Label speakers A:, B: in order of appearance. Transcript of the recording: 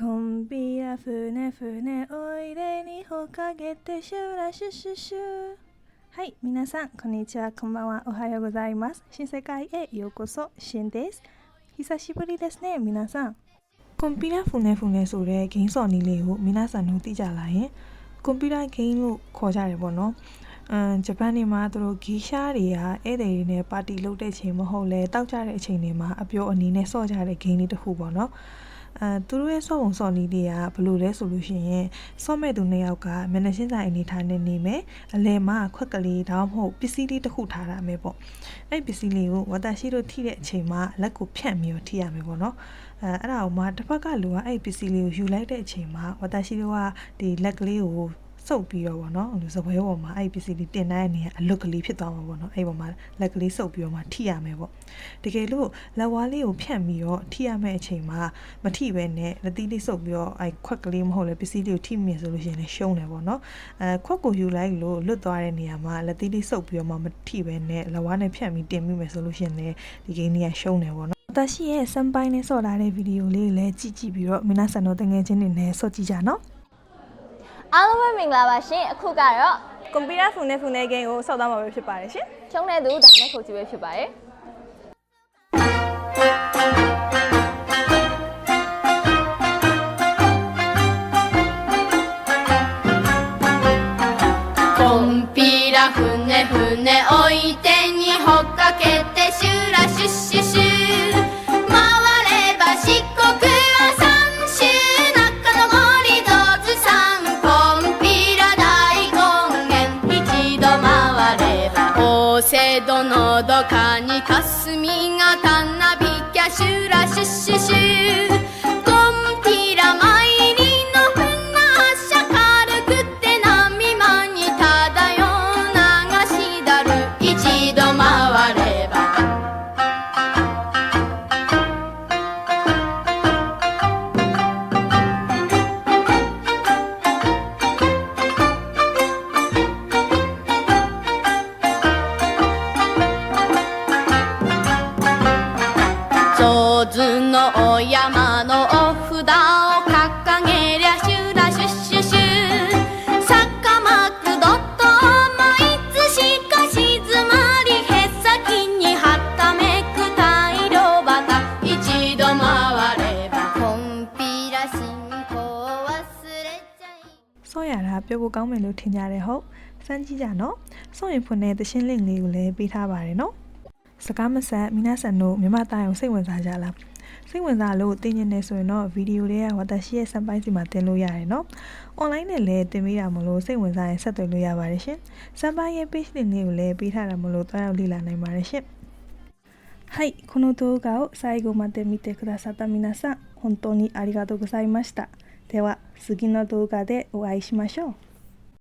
A: コンビラ船船おいでにほかけてシュラシュシュシュはい皆さんこんにちはこんばんはおはようございます新世界へようこそシンです久しぶりですね皆さんကွန်ပျူတာဖုန်နဲ့ဖုန်နဲ့ဆိုတဲ့ဂိမ်းစော်နည်းလေးကို皆さんတို့သိကြလားယင်ကွန်ပျူတာဂိမ်းလို့ခေါ်ကြတယ်ပေါ့နော်အမ်ဂျပန်နေမှာသူတို့ဂီရှားတွေကဧည့်သည်တွေနဲ့ပါတီလုပ်တဲ့ချိန်မဟုတ်လဲတောက်ကြတဲ့အချိန်တွေမှာအပြောအနေနဲ့စော့ကြတဲ့ဂိမ်းလေးတစ်ခုပေါ့နော် အဲသူတို့ရဲ့စော့ပုံစော့နည်းတွေကဘယ်လိုလဲဆိုလို့ရှိရင်စော့မဲ့သူနှစ်ယောက်ကမျက်နှာချင်းဆိုင်အနေထားနဲ့နေမယ်အလဲမှာခွက်ကလေးဒါမှမဟုတ်ပစ္စည်းလေးတစ်ခုထားတာမယ်ပေါ့အဲ့ပစ္စည်းလေးကိုဝတာရှိတို့ထိတဲ့အချိန်မှာလက်ကိုဖြန့်ပြီးတော့ထိရမယ်ပေါ့နော်အဲအဲ့ဒါကိုမှတစ်ဖက်ကလူကအဲ့ပစ္စည်းလေးကိုယူလိုက်တဲ့အချိန်မှာဝတာရှိတို့ကဒီလက်ကလေးကို စုပ်ပြီးတော့ဗောနော်လူစပွဲပေါ်မှာအဲ့ပစ္စည်းလေးတင်တဲ့နေရာအလွတ်ကလေးဖြစ်သွားမှာဗောနော်အဲ့ပေါ်မှာလက်ကလေးစုပ်ပြီးတော့မှထိရမယ်ဗောတကယ်လို့လက်ဝါးလေးကိုဖြန့်ပြီးတော့ထိရမယ့်အချိန်မှာမထိပဲနဲ့လက်သီးလေးစုပ်ပြီးတော့အဲ့ခွက်ကလေးမဟုတ်လဲပစ္စည်းလေးကိုထိမြင်ဆိုလို့ရှိရင်လည်းရှုံးတယ်ဗောနော်အဲခွက်ကိုယူလိုက်လို့လွတ်သွားတဲ့နေရာမှာလက်သီးလေးစုပ်ပြီးတော့မှမထိပဲနဲ့လက်ဝါးနဲ့ဖြန့်ပြီးတင်မိမယ်ဆိုလို့ရှိရင်လည်းဒီဂိမ်းကြီးကရှုံးတယ်ဗောနော်私ရဲ့စမ်းပိုင်းနဲ့ဆော့လာတဲ့ဗီဒီယိုလေးကိုလည်းကြည့်ကြည့်ပြီးတော့မင်းဆန်တို့တငယ်ချင်းတွေနဲ့ဆော့ကြည့်ကြနော်
B: အားလုံးပဲမင်္ဂလာပါရှင်အခုကတော့
A: ကွန်ပျူတာဖုန်းနဲ့ဖုန်းနဲ့ဂိမ်းကိုဆောက်သွားမှာပဲဖြစ်ပါတယ်ရှင်
B: ချုံတဲ့သူဒါနဲ့ခုတ်ကြည့်ပဲဖြစ်ပါတယ်
C: せどのどかにかすみがたなびきゃしゅらしゅしゅし
A: ゅ ရတာပြောဖို့ကောင်းမယ်လို့ထင်ကြတယ်ဟုတ်စမ်းကြည့်ကြနော်ဆော့ရင်ဖွင့်တဲ့သရှင်းလင့်လေးကိုလည်းပေးထားပါတယ်နော်စကားမဆက်မိနာဆန်တို့မြမသားအောင်စိတ်ဝင်စားကြလားစိတ်ဝင်စားလို့တင်နေနေဆိုရင်တော့ဗီဒီယိုတွေကဝတ်တရှိရဲ့စံပိုင်းစီမှာတင်လို့ရတယ်နော်။ online နဲ့လည်းတင်ပေးတာမလို့စိတ်ဝင်စားရင်ဆက်သွယ်လို့ရပါတယ်ရှင်။စံပိုင်းရဲ့ page link လေးကိုလည်းပေးထားတာမလို့တွားရောက်လေ့လာနိုင်ပါတယ်ရှင်။はい、この動画を最後まで見てくださった皆さん、本当にありがとうございました。では、 次の動画でお会いしましょう。